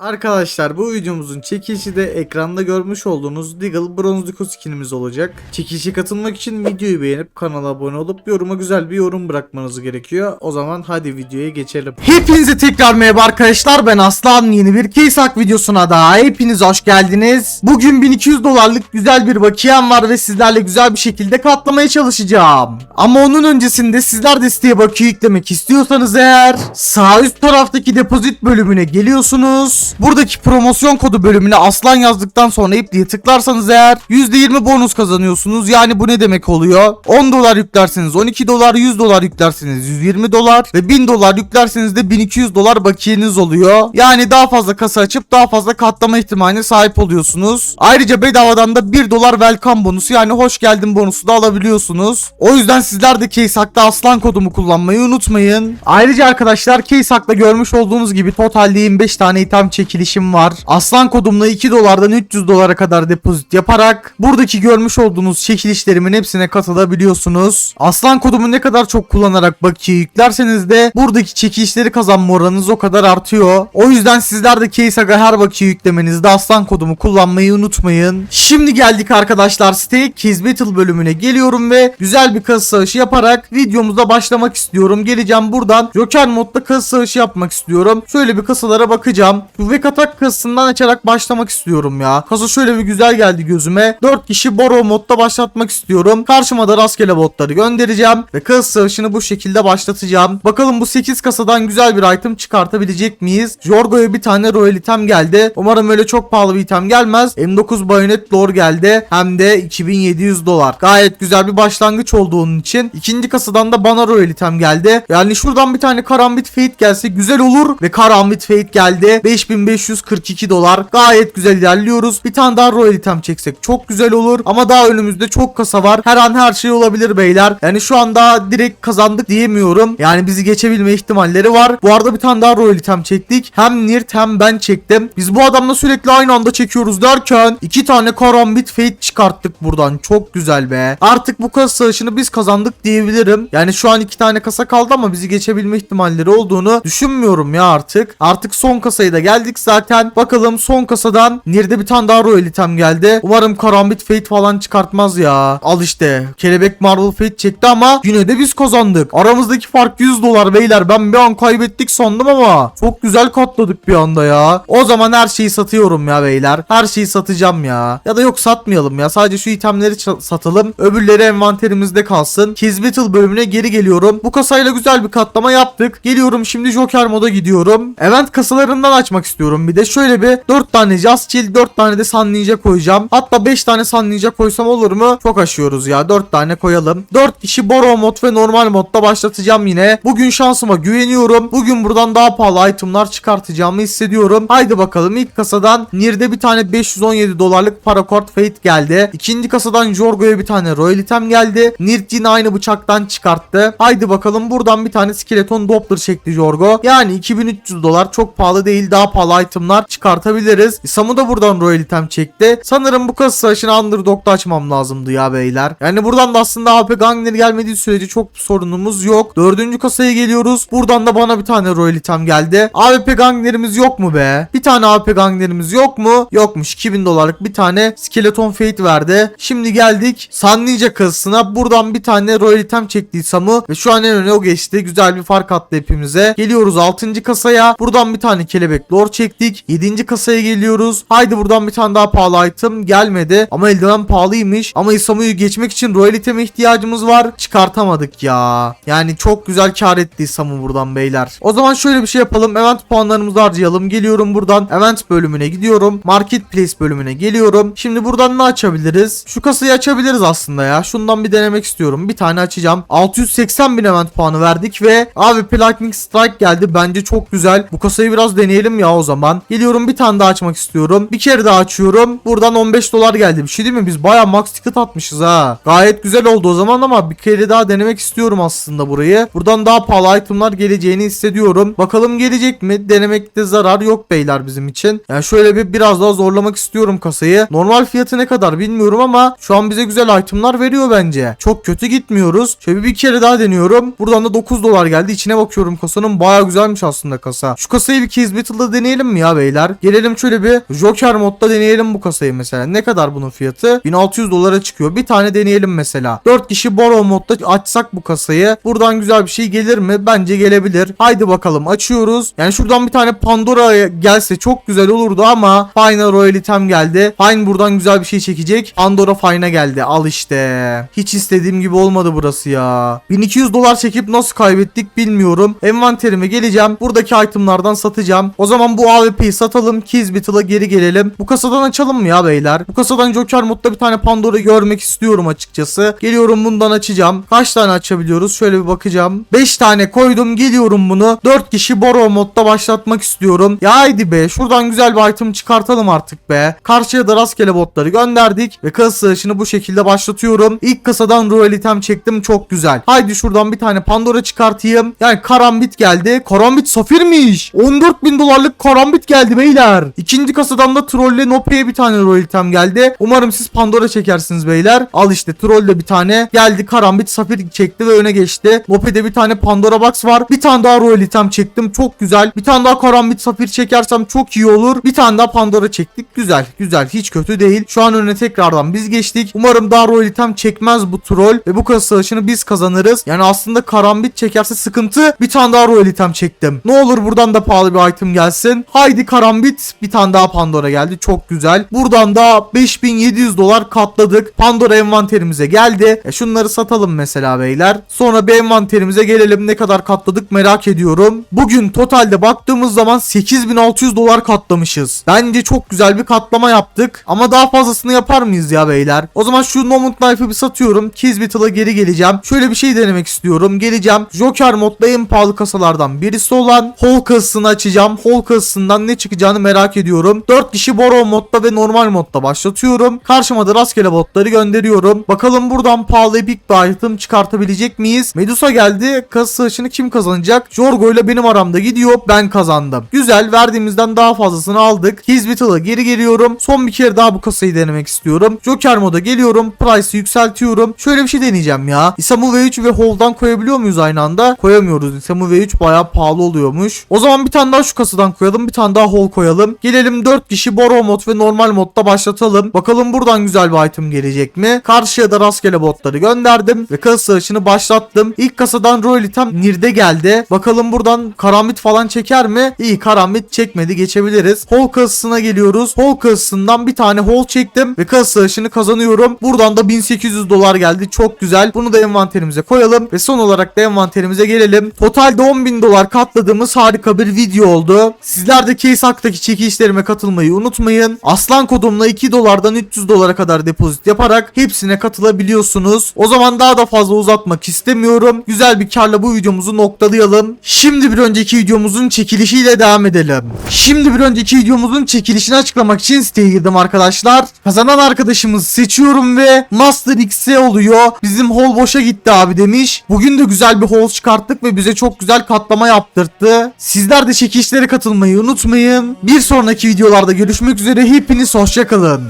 Arkadaşlar bu videomuzun çekilişi de ekranda görmüş olduğunuz Deagle Bronze Duco skinimiz olacak. Çekilişe katılmak için videoyu beğenip kanala abone olup yoruma güzel bir yorum bırakmanız gerekiyor. O zaman hadi videoya geçelim. Hepinize tekrar merhaba arkadaşlar ben Aslan yeni bir case videosuna da hepiniz hoş geldiniz. Bugün 1200 dolarlık güzel bir bakiyem var ve sizlerle güzel bir şekilde katlamaya çalışacağım. Ama onun öncesinde sizler de siteye bakiye yüklemek istiyorsanız eğer sağ üst taraftaki depozit bölümüne geliyorsunuz. Buradaki promosyon kodu bölümüne aslan yazdıktan sonra ipliğe tıklarsanız eğer %20 bonus kazanıyorsunuz. Yani bu ne demek oluyor? 10 dolar yüklerseniz 12 dolar, 100 dolar yüklerseniz 120 dolar ve 1000 dolar yüklerseniz de 1200 dolar bakiyeniz oluyor. Yani daha fazla kasa açıp daha fazla katlama ihtimaline sahip oluyorsunuz. Ayrıca bedavadan da 1 dolar welcome bonusu yani hoş geldin bonusu da alabiliyorsunuz. O yüzden sizler de Case Hack'ta aslan kodumu kullanmayı unutmayın. Ayrıca arkadaşlar Case Hack'ta görmüş olduğunuz gibi totalde 25 tane item çekilişim var. Aslan kodumla 2 dolardan 300 dolara kadar depozit yaparak buradaki görmüş olduğunuz çekilişlerimin hepsine katılabiliyorsunuz. Aslan kodumu ne kadar çok kullanarak bakiye yüklerseniz de buradaki çekilişleri kazanma oranınız o kadar artıyor. O yüzden sizler de Hack'a her bakiye yüklemenizde aslan kodumu kullanmayı unutmayın. Şimdi geldik arkadaşlar siteye Kiz Battle bölümüne geliyorum ve güzel bir kasa savaşı yaparak videomuza başlamak istiyorum. Geleceğim buradan Joker modda kasa savaşı yapmak istiyorum. Şöyle bir kasalara bakacağım. Şu Vek atak kasasından açarak başlamak istiyorum ya. Kasa şöyle bir güzel geldi gözüme. 4 kişi Boro modda başlatmak istiyorum. Karşıma da rastgele botları göndereceğim ve kasa savaşını bu şekilde başlatacağım. Bakalım bu 8 kasadan güzel bir item çıkartabilecek miyiz? Jorgo'ya bir tane Royal item geldi. Umarım öyle çok pahalı bir item gelmez. M9 Bayonet Lore geldi. Hem de 2700 dolar. Gayet güzel bir başlangıç oldu onun için. İkinci kasadan da bana Royal item geldi. Yani şuradan bir tane Karambit Fate gelse güzel olur. Ve Karambit Fate geldi. 5542 dolar. Gayet güzel ilerliyoruz. Bir tane daha Royal item çeksek çok güzel olur. Ama daha önümüzde çok kasa var. Her an her şey olabilir beyler. Yani şu anda direkt kazandık diyemiyorum. Yani bizi geçebilme ihtimalleri var. Bu arada bir tane daha Royal item çektik. Hem Nirt hem ben çektim. Biz bu adamla sürekli aynı anda çekiyoruz derken iki tane Karambit Fate çıkarttık buradan. Çok güzel be. Artık bu kasa savaşını biz kazandık diyebilirim. Yani şu an iki tane kasa kaldı ama bizi geçebilme ihtimalleri olduğunu düşünmüyorum ya artık. Artık son kasayı da geldik zaten. Bakalım son kasadan Nir'de bir tane daha Royal item geldi. Umarım Karambit Fate falan çıkartmaz ya. Al işte. Kelebek Marvel Fate çekti ama yine de biz kazandık. Aramızdaki fark 100 dolar beyler. Ben bir an kaybettik sandım ama çok güzel katladık bir anda ya. O zaman her şeyi satıyorum ya beyler. Her şeyi satacağım ya. Ya da yok satmayalım ya. Sadece şu itemleri satalım. Öbürleri envanterimizde kalsın. Kiz bölümüne geri geliyorum. Bu kasayla güzel bir katlama yaptık. Geliyorum şimdi Joker moda gidiyorum. Event kasalarından açmak. Bir de şöyle bir 4 tane Just Chill 4 tane de Sun Ninja koyacağım. Hatta 5 tane Sun Ninja koysam olur mu? Çok aşıyoruz ya. 4 tane koyalım. 4 kişi Boro mod ve normal modda başlatacağım yine. Bugün şansıma güveniyorum. Bugün buradan daha pahalı itemlar çıkartacağımı hissediyorum. Haydi bakalım ilk kasadan Nir'de bir tane 517 dolarlık Paracord Fate geldi. İkinci kasadan Jorgo'ya bir tane Royal item geldi. Nirt yine aynı bıçaktan çıkarttı. Haydi bakalım buradan bir tane skeleton Doppler çekti Jorgo. Yani 2300 dolar çok pahalı değil. Daha pahalı itemlar çıkartabiliriz. Samu da buradan Royal item çekti. Sanırım bu kasa savaşını Underdog'da açmam lazımdı ya beyler. Yani buradan da aslında AP Gangner gelmediği sürece çok sorunumuz yok. Dördüncü kasaya geliyoruz. Buradan da bana bir tane Royal item geldi. AWP Gangner'imiz yok mu be? Bir tane AWP Gangner'imiz yok mu? Yokmuş. 2000 dolarlık bir tane Skeleton Fate verdi. Şimdi geldik Sun kasasına. Buradan bir tane Royal item çekti Samu. Ve şu an en öne o geçti. Güzel bir fark attı hepimize. Geliyoruz 6. kasaya. Buradan bir tane kelebek lore çektik. 7. kasaya geliyoruz. Haydi buradan bir tane daha pahalı item gelmedi. Ama eldiven pahalıymış. Ama Isamu'yu geçmek için Royal item'e ihtiyacımız var. Çıkartamadık ya. Yani çok güzel kar etti Isamu buradan beyler. O zaman şöyle bir şey yapalım. Event puanlarımızı harcayalım. Geliyorum buradan. Event bölümüne gidiyorum. Marketplace bölümüne geliyorum. Şimdi buradan ne açabiliriz? Şu kasayı açabiliriz aslında ya. Şundan bir denemek istiyorum. Bir tane açacağım. 680 bin event puanı verdik ve abi Lightning Strike geldi. Bence çok güzel. Bu kasayı biraz deneyelim ya o zaman. Geliyorum bir tane daha açmak istiyorum. Bir kere daha açıyorum. Buradan 15 dolar geldi. Bir şey değil mi? Biz bayağı max ticket atmışız ha. Gayet güzel oldu o zaman ama bir kere daha denemek istiyorum aslında burayı. Buradan daha pahalı itemlar geleceğini hissediyorum. Bakalım gelecek mi? Denemekte zarar yok beyler bizim için. Yani şöyle bir biraz daha zorlamak istiyorum kasayı. Normal fiyatı ne kadar bilmiyorum ama şu an bize güzel itemlar veriyor bence. Çok kötü gitmiyoruz. Şöyle bir kere daha deniyorum. Buradan da 9 dolar geldi. İçine bakıyorum kasanın. Baya güzelmiş aslında kasa. Şu kasayı bir Keys Battle'da deneyelim deneyelim mi ya beyler? Gelelim şöyle bir Joker modda deneyelim bu kasayı mesela. Ne kadar bunun fiyatı? 1600 dolara çıkıyor. Bir tane deneyelim mesela. 4 kişi Borrow modda açsak bu kasayı. Buradan güzel bir şey gelir mi? Bence gelebilir. Haydi bakalım açıyoruz. Yani şuradan bir tane Pandora gelse çok güzel olurdu ama Final Royal item geldi. Fine buradan güzel bir şey çekecek. Pandora Fine'a geldi. Al işte. Hiç istediğim gibi olmadı burası ya. 1200 dolar çekip nasıl kaybettik bilmiyorum. Envanterime geleceğim. Buradaki itemlardan satacağım. O zaman bu AWP'yi satalım. Kizbit'la geri gelelim. Bu kasadan açalım mı ya beyler? Bu kasadan Joker modda bir tane Pandora görmek istiyorum açıkçası. Geliyorum bundan açacağım. Kaç tane açabiliyoruz? Şöyle bir bakacağım. 5 tane koydum. Geliyorum bunu. 4 kişi Boro modda başlatmak istiyorum. Ya haydi be. Şuradan güzel bir item çıkartalım artık be. Karşıya da rastgele botları gönderdik. Ve kasa savaşını bu şekilde başlatıyorum. İlk kasadan Royal item çektim. Çok güzel. Haydi şuradan bir tane Pandora çıkartayım. Yani karambit geldi. Karambit safirmiş. 14 bin dolarlık karambit geldi beyler. İkinci kasadan da Troll'le Nope'ye bir tane Royal item geldi. Umarım siz Pandora çekersiniz beyler. Al işte Troll'le bir tane geldi. Karambit safir çekti ve öne geçti. Nope'de bir tane Pandora box var. Bir tane daha Royal item çektim. Çok güzel. Bir tane daha karambit safir çekersem çok iyi olur. Bir tane daha Pandora çektik. Güzel. Güzel. Hiç kötü değil. Şu an önüne tekrardan biz geçtik. Umarım daha Royal item çekmez bu troll. Ve bu kasa savaşını biz kazanırız. Yani aslında karambit çekerse sıkıntı. Bir tane daha Royal item çektim. Ne olur buradan da pahalı bir item gelsin. Haydi karambit. Bir tane daha Pandora geldi. Çok güzel. Buradan da 5700 dolar katladık. Pandora envanterimize geldi. E şunları satalım mesela beyler. Sonra bir envanterimize gelelim. Ne kadar katladık merak ediyorum. Bugün totalde baktığımız zaman 8600 dolar katlamışız. Bence çok güzel bir katlama yaptık. Ama daha fazlasını yapar mıyız ya beyler? O zaman şu Nomad Knife'ı bir satıyorum. Kizbit'la geri geleceğim. Şöyle bir şey denemek istiyorum. Geleceğim. Joker modda en pahalı kasalardan birisi olan Hall açacağım. Hall kasasından ne çıkacağını merak ediyorum. 4 kişi Borrow modda ve normal modda başlatıyorum. Karşıma da rastgele botları gönderiyorum. Bakalım buradan pahalı epic bir item çıkartabilecek miyiz? Medusa geldi. Kasa savaşını kim kazanacak? Jorgo ile benim aramda gidiyor. Ben kazandım. Güzel. Verdiğimizden daha fazlasını aldık. Hizbit'la geri geliyorum. Son bir kere daha bu kasayı denemek istiyorum. Joker moda geliyorum. Price'ı yükseltiyorum. Şöyle bir şey deneyeceğim ya. Isamu V3 ve Hold'dan koyabiliyor muyuz aynı anda? Koyamıyoruz. Isamu V3 bayağı pahalı oluyormuş. O zaman bir tane daha şu kasadan koyalım. Bir tane daha Hol koyalım. Gelelim 4 kişi Boro mod ve normal modda başlatalım. Bakalım buradan güzel bir item gelecek mi? Karşıya da rastgele botları gönderdim. Ve kasa savaşını başlattım. İlk kasadan Royal item Nir'de geldi. Bakalım buradan karambit falan çeker mi? İyi karambit çekmedi. Geçebiliriz. Hol kasasına geliyoruz. Hol kasasından bir tane hol çektim. Ve kasa savaşını kazanıyorum. Buradan da 1800 dolar geldi. Çok güzel. Bunu da envanterimize koyalım. Ve son olarak da envanterimize gelelim. Totalde 10.000 dolar katladığımız harika bir video oldu. Sizler de Case Hack'taki çekilişlerime katılmayı unutmayın. Aslan kodumla 2 dolardan 300 dolara kadar depozit yaparak hepsine katılabiliyorsunuz. O zaman daha da fazla uzatmak istemiyorum. Güzel bir karla bu videomuzu noktalayalım. Şimdi bir önceki videomuzun çekilişiyle devam edelim. Şimdi bir önceki videomuzun çekilişini açıklamak için siteye girdim arkadaşlar. Kazanan arkadaşımızı seçiyorum ve Master X'e oluyor. Bizim hol boşa gitti abi demiş. Bugün de güzel bir hol çıkarttık ve bize çok güzel katlama yaptırttı. Sizler de çekilişlere katılmayı unutmayın. Bir sonraki videolarda görüşmek üzere. Hepiniz hoşçakalın.